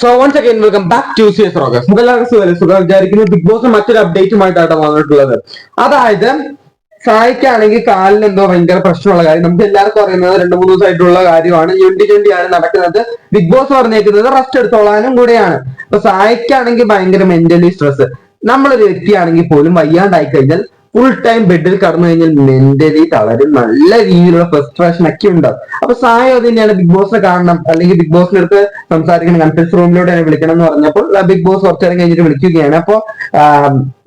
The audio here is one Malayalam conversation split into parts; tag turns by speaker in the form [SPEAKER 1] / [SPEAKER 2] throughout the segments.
[SPEAKER 1] So once again welcome back to C S rogues എല്ലാവർക്കും സുഖം സുഖം വിചാരിക്കുന്നു ബിഗ് ബോസ് മറ്റൊരു അപ്ഡേറ്റുമായിട്ടാണ് വന്നിട്ടുള്ളത്. അതായത് സായിക്കാണെങ്കിൽ കാലിന് എന്തോ ഭയങ്കര പ്രശ്നമുള്ള കാര്യം. നമുക്ക് എല്ലാവർക്കും അറിയുന്നത് രണ്ട് മൂന്ന് ദിവസമായിട്ടുള്ള കാര്യമാണ്. ട്വന്റി ട്വന്റി ആണ് നടക്കുന്നത്. ബിഗ് ബോസ് പറഞ്ഞേക്കുന്നത് റെസ്റ്റ് എടുത്തോളാനും കൂടെയാണ്. അപ്പൊ സായിക്കാണെങ്കിൽ ഭയങ്കര മെന്റലി സ്ട്രെസ് നമ്മളൊരു വ്യക്തിയാണെങ്കിൽ പോലും വയ്യാണ്ടായി കഴിഞ്ഞാൽ ഫുൾ ടൈം ബെഡിൽ കടന്നു കഴിഞ്ഞാൽ മെന്റലി തളരും. നല്ല രീതിയിലുള്ള ഫ്രസ്ട്രേഷൻ ഒക്കെ ഉണ്ടാവും അപ്പൊ സായം തന്നെയാണ് ബിഗ് ബോസിനെ കാണണം. അല്ലെങ്കിൽ ബിഗ് ബോസിന്റെ അടുത്ത് സംസാരിക്കണം. കൺഫറൻസ് റൂമിലൂടെ വിളിക്കണം എന്ന് പറഞ്ഞപ്പോൾ ബിഗ് ബോസ് കുറച്ചു നേരം കഴിഞ്ഞിട്ട് വിളിക്കുകയാണ്. അപ്പൊ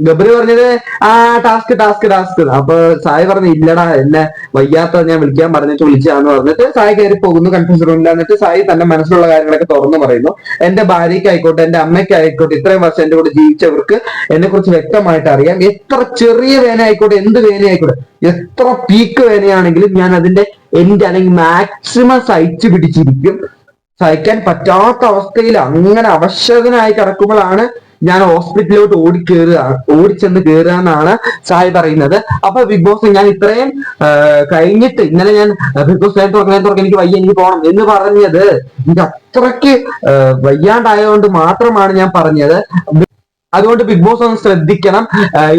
[SPEAKER 1] ഗബ്രി പറഞ്ഞത് ആ ടാസ്ക് ടാസ്ക് ടാസ്ക് അപ്പൊ സായി പറഞ്ഞു ഇല്ലടാ എന്നെ വയ്യാത്ത ഞാൻ വിളിക്കാൻ പറഞ്ഞിട്ട് വിളിച്ചാന്ന് പറഞ്ഞിട്ട് സായി കയറി പോകുന്നു കൺഫറൻസ് റൂമിൽ എന്നിട്ട് സായി തന്റെ മനസ്സിലുള്ള കാര്യങ്ങളൊക്കെ തുറന്നു പറയുന്നു. എന്റെ ഭാര്യയ്ക്ക് ആയിക്കോട്ടെ എന്റെ അമ്മയ്ക്ക് ആയിക്കോട്ടെ ഇത്രയും വർഷം എന്റെ കൂടെ ജീവിച്ചവർക്ക് എന്നെ കുറിച്ച് വ്യക്തമായിട്ട് അറിയാം. എത്ര ചെറിയ ആയിക്കോട്ടെ എന്ത് വേദന ആയിക്കോട്ടെ. എത്ര പീക്ക് വേനയാണെങ്കിലും ഞാൻ അതിന്റെ എൻഡ് അല്ലെങ്കിൽ മാക്സിമം സഹിച്ചു പിടിച്ചിരിക്കും. സഹിക്കാൻ പറ്റാത്ത അവസ്ഥയിൽ അങ്ങനെ അവശതനായി കിടക്കുമ്പോഴാണ് ഞാൻ ഹോസ്പിറ്റലിലോട്ട് ഓടി കയറുക ഓടിച്ചെന്ന് കയറുക എന്നാണ് സായി പറയുന്നത്. അപ്പൊ ബിഗ് ബോസ് ഞാൻ ഇത്രയും കഴിഞ്ഞിട്ട് ഇന്നലെ ഞാൻ ബിഗ് ബോസ് നേരത്തെ തുറക്ക് നേരത്തെ എനിക്ക് വയ്യ എനിക്ക് പോകണം എന്ന് പറഞ്ഞത്. എനിക്ക് അത്രയ്ക്ക് വയ്യാണ്ടായതുകൊണ്ട് മാത്രമാണ് ഞാൻ പറഞ്ഞത്. അതുകൊണ്ട് ബിഗ് ബോസ് ഒന്ന് ശ്രദ്ധിക്കണം.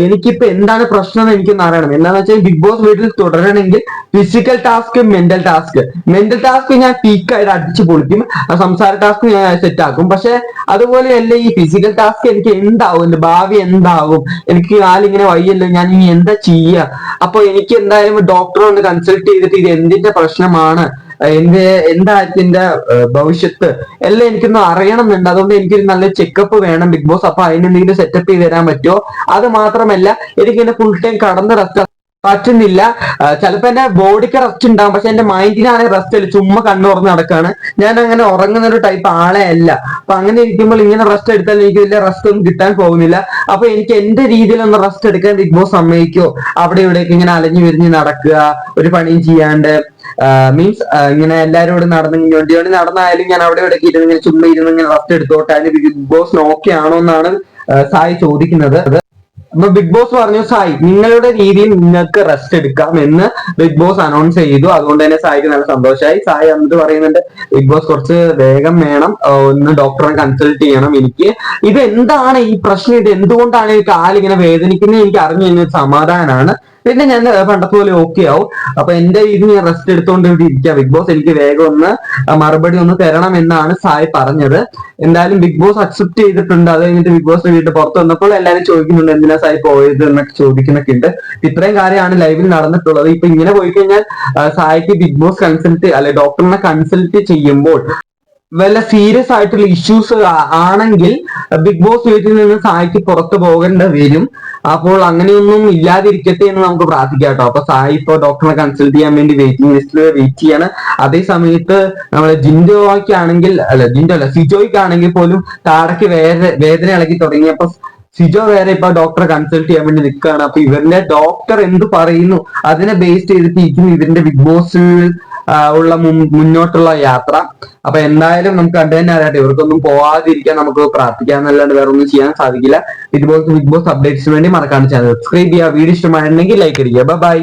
[SPEAKER 1] എനിക്കിപ്പോ എന്താണ് പ്രശ്നം എന്ന് എനിക്കൊന്ന് അറിയണം എന്താണെന്ന് വെച്ചാൽ ബിഗ് ബോസ് വീട്ടിൽ തുടരണമെങ്കിൽ physical task mental task mental task ഞാൻ പീക്കായിട്ട് അടിച്ചു പൊളിക്കും. സംസാര ടാസ്ക് ഞാൻ സെറ്റ് ആക്കും. പക്ഷെ അതുപോലെയല്ല ഈ ഫിസിക്കൽ ടാസ്ക് എനിക്ക് എന്താവും? എന്റെ ഭാവി എന്താവും? എനിക്ക് കാലിങ്ങനെ വയ്യല്ലോ. ഞാൻ ഇനി എന്താ ചെയ്യുക അപ്പൊ എനിക്ക് എന്തായാലും ഡോക്ടറെ ഒന്ന് കൺസൾട്ട് ചെയ്തിട്ട് ഇത് എന്തിന്റെ പ്രശ്നമാണ്? എന്റെ എന്താ ഇതിന്റെ ഭവിഷ്യത്ത് എല്ലാം എനിക്കൊന്ന് അറിയണമെന്നുണ്ട്. അതുകൊണ്ട് എനിക്കൊരു നല്ല ചെക്കപ്പ് വേണം ബിഗ് ബോസ് അപ്പൊ അതിന് എന്തെങ്കിലും സെറ്റപ്പ് ചെയ്ത് തരാൻ പറ്റുമോ? അത് മാത്രമല്ല എനിക്ക് എന്നെ ഫുൾ ടൈം കടന്ന് റെസ്റ്റ് പറ്റുന്നില്ല. ചിലപ്പോ എന്റെ ബോഡിക്ക് റെസ്റ്റ് ഉണ്ടാവും. പക്ഷെ എന്റെ മൈൻഡിനാണ് റെസ്റ്റ് ഇല്ല ചുമ്മാ കണ്ണു തുറന്ന് നടക്കാണ്. ഞാൻ അങ്ങനെ ഉറങ്ങുന്ന ഒരു ടൈപ്പ് ആളെ അല്ല. അപ്പൊ അങ്ങനെ ഇരിക്കുമ്പോൾ ഇങ്ങനെ റെസ്റ്റ് എടുത്താൽ എനിക്ക് വലിയ റെസ്റ്റ് ഒന്നും കിട്ടാൻ പോകുന്നില്ല. അപ്പൊ എനിക്ക് എന്റെ രീതിയിൽ ഒന്ന് റെസ്റ്റ് എടുക്കാൻ ബിഗ് ബോസ് സമ്മതിക്കോ അവിടെ ഇവിടെയൊക്കെ ഇങ്ങനെ അലഞ്ഞു വിരിഞ്ഞ് നടക്കുക ഒരു പണിയും ചെയ്യാണ്ട് മീൻസ് ഇങ്ങനെ എല്ലാരോടും നടന്ന് വേണ്ടി വേണ്ടി നടന്നായാലും ഞാൻ അവിടെ ഇവിടെ ഇരുന്ന് ഇങ്ങനെ ചുമ്മാ ഇരുന്ന് ഇങ്ങനെ റെസ്റ്റ് എടുത്തോട്ടെ അതിന് ബിഗ് ബോസ് നോക്കിയാണോ എന്നാണ് സായി ചോദിക്കുന്നത്. അപ്പൊ ബിഗ് ബോസ് പറഞ്ഞു സായി നിങ്ങളുടെ രീതിയിൽ നിങ്ങൾക്ക് റെസ്റ്റ് എടുക്കാം എന്ന് ബിഗ് ബോസ് അനൗൺസ് ചെയ്തു. അതുകൊണ്ട് തന്നെ സായിക്ക് നല്ല സന്തോഷമായി സായി എന്നിട്ട് പറയുന്നുണ്ട് ബിഗ് ബോസ് കുറച്ച് വേഗം വേണം. ഒന്ന് ഡോക്ടറെ കൺസൾട്ട് ചെയ്യണം എനിക്ക്. ഇത് എന്താണ് ഈ പ്രശ്നം? ഇത് എന്തുകൊണ്ടാണ് ഈ കാലിങ്ങനെ വേദനിക്കുന്നത്? എനിക്ക് അറിഞ്ഞു കഴിഞ്ഞ സമാധാനമാണ് പിന്നെ ഞാൻ പണ്ടത്തെ പോലെ ഓക്കെ ആവും. അപ്പൊ എന്റെ രീതിയിൽ ഞാൻ റെസ്റ്റ് എടുത്തുകൊണ്ട് ഇവിടെ ഇരിക്കാം ബിഗ് ബോസ് എനിക്ക് വേഗം ഒന്ന് മറുപടി ഒന്ന് തരണം എന്നാണ് സായി പറഞ്ഞത്. എന്തായാലും ബിഗ് ബോസ് അക്സെപ്റ്റ് ചെയ്തിട്ടുണ്ട്. അത് കഴിഞ്ഞിട്ട് ബിഗ് ബോസ് വീട്ടിൽ പുറത്ത് വന്നപ്പോൾ എല്ലാവരും ചോദിക്കുന്നുണ്ട് എന്തിനാ സായി പോയത് എന്നൊക്കെ ചോദിക്കുന്നൊക്കെ ഉണ്ട്. ഇത്രയും കാര്യമാണ് ലൈവിൽ നടന്നിട്ടുള്ളത്. ഇപ്പൊ ഇങ്ങനെ പോയി കഴിഞ്ഞാൽ സായിക്ക് ബിഗ് ബോസ് കൺസൾട്ട് അല്ലെ ഡോക്ടറിനെ കൺസൾട്ട് ചെയ്യുമ്പോൾ വല്ല സീരിയസ് ആയിട്ടുള്ള ഇഷ്യൂസ് ആണെങ്കിൽ ബിഗ് ബോസ് വീട്ടിൽ നിന്ന് സായിക്ക് പുറത്തു പോകേണ്ട വരും. അപ്പോൾ അങ്ങനെയൊന്നും ഇല്ലാതിരിക്കട്ടെ എന്ന് നമുക്ക് പ്രാർത്ഥിക്കാം കേട്ടോ. അപ്പൊ സായി ഇപ്പൊ ഡോക്ടറെ കൺസൾട്ട് ചെയ്യാൻ വേണ്ടി വെയിറ്റിംഗ് ലിസ്റ്റിൽ വെയിറ്റ് ചെയ്യാണ്. അതേ സമയത്ത് നമ്മളെ ജിൻഡോയ്ക്ക് ആണെങ്കിൽ അല്ല ജിൻഡോ അല്ല സിജോയ്ക്ക് ആണെങ്കിൽ പോലും താടക്ക് വേറെ വേദന ഇളകി തുടങ്ങിയപ്പോ സിജോ വേറെ ഇപ്പൊ ഡോക്ടറെ കൺസൾട്ട് ചെയ്യാൻ വേണ്ടി നിൽക്കുകയാണ്. അപ്പൊ ഇവരുടെ ഡോക്ടർ എന്ത് പറയുന്നു? അതിനെ ബേസ് ചെയ്തിട്ടിരിക്കും ഇവരുടെ ബിഗ് ബോസിൽ ആ, ഉള്ള മുന്നോട്ടുള്ള യാത്ര. അപ്പൊ എന്തായാലും നമുക്ക് കണ്ടു തന്നെ അറിയാട്ടെ ഇവർക്കൊന്നും പോവാതിരിക്കാൻ നമുക്ക് പ്രാർത്ഥിക്കാന്നല്ലാണ്ട് വേറെ ഒന്നും ചെയ്യാൻ സാധിക്കില്ല. ഇതുപോലത്തെ ബിഗ് ബോസ് അപ്ഡേറ്റ്സിന് വേണ്ടി മറക്കാണ്ട് ചാനൽ സബ്സ്ക്രൈബ് ചെയ്യുക. വീഡിയോ ഇഷ്ടമായിരുന്നെങ്കിൽ ലൈക്ക് അടിക്കുക. ബൈ